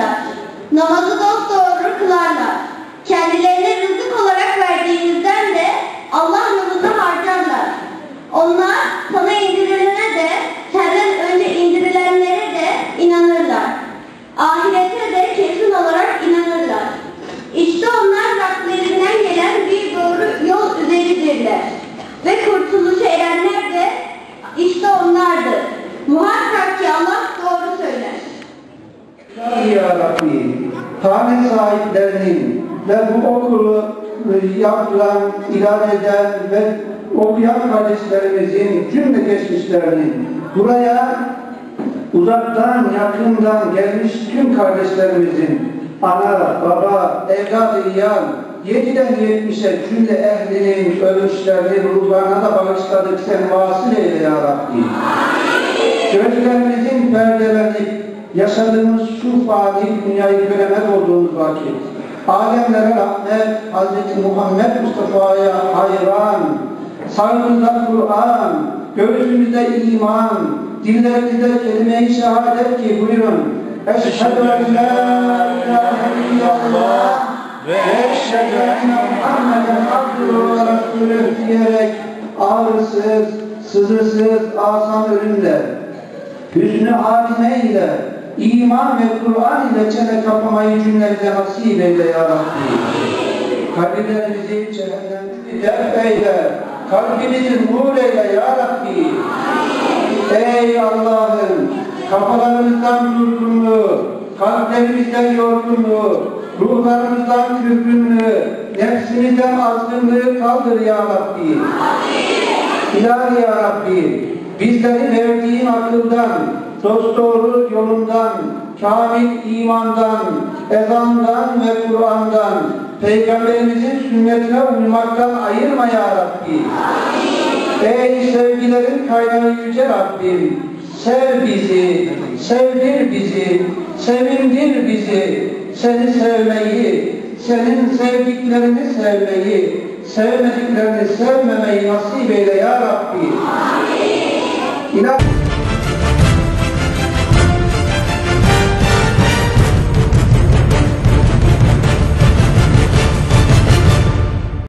inanırlar. Namazı dosdoğru kılarlar. Kendilerine rızık olarak verdiğinizden de Allah yolunda harcarlar. Onlar Ya Rabbi, hane sahiplerinin ve bu okulu yapılan, idare eden ve okuyan kardeşlerimizin cümle geçmişlerinin buraya uzaktan, yakından gelmiş tüm kardeşlerimizin ana, baba, evladı iyan, 7'den 70'e cümle ehlinin ölmüşlerini ruhlarına da bağışladık sen vasıl eyle ya Rabbi. Gözlerimizin perdelenip yaşadığımız şu fani dünyayı göremez olduğumuz vakit alemlere rahmet Hz. Muhammed Mustafa'ya hayran sarnımızda Kur'an göğsümüzde iman dillerimizde kelime-i şehadet ki buyurun Eşhedü en la ilahe illallah ve eşhedü enne Muhammeden abduhu ve resulüh diyerek ağrısız, sızısız, asan ölümle hüsnü hatime ile iman ve Kur'an ile çene kapamayı cümlemize nasip eyle ya Rabbi. Kalplerimizi cehennemden def eyle. Kalbimizi nur eyle ya Rabbi. Ey Allah'ım kafalarımızdan durgunluğu, kalplerimizden yorgunluğu, ruhlarımızdan küfrünlüğü, nefsimizden azgınlığı kaldır ya Rabbi. İlahi ya Rabbi, bizleri verdiğin akıldan, dosdoğru yolundan, kamil imandan, ezandan ve Kur'an'dan, Peygamberimizin sünnetine uymaktan ayırma ya Rabbi. Ey sevgilerin kaynağı yüce Rabbim, sev bizi, sevdir bizi, sevindir bizi, seni sevmeyi, senin sevdiklerini sevmeyi, sevmediklerini sevmemeyi nasip eyle ya Rabbi. İlahi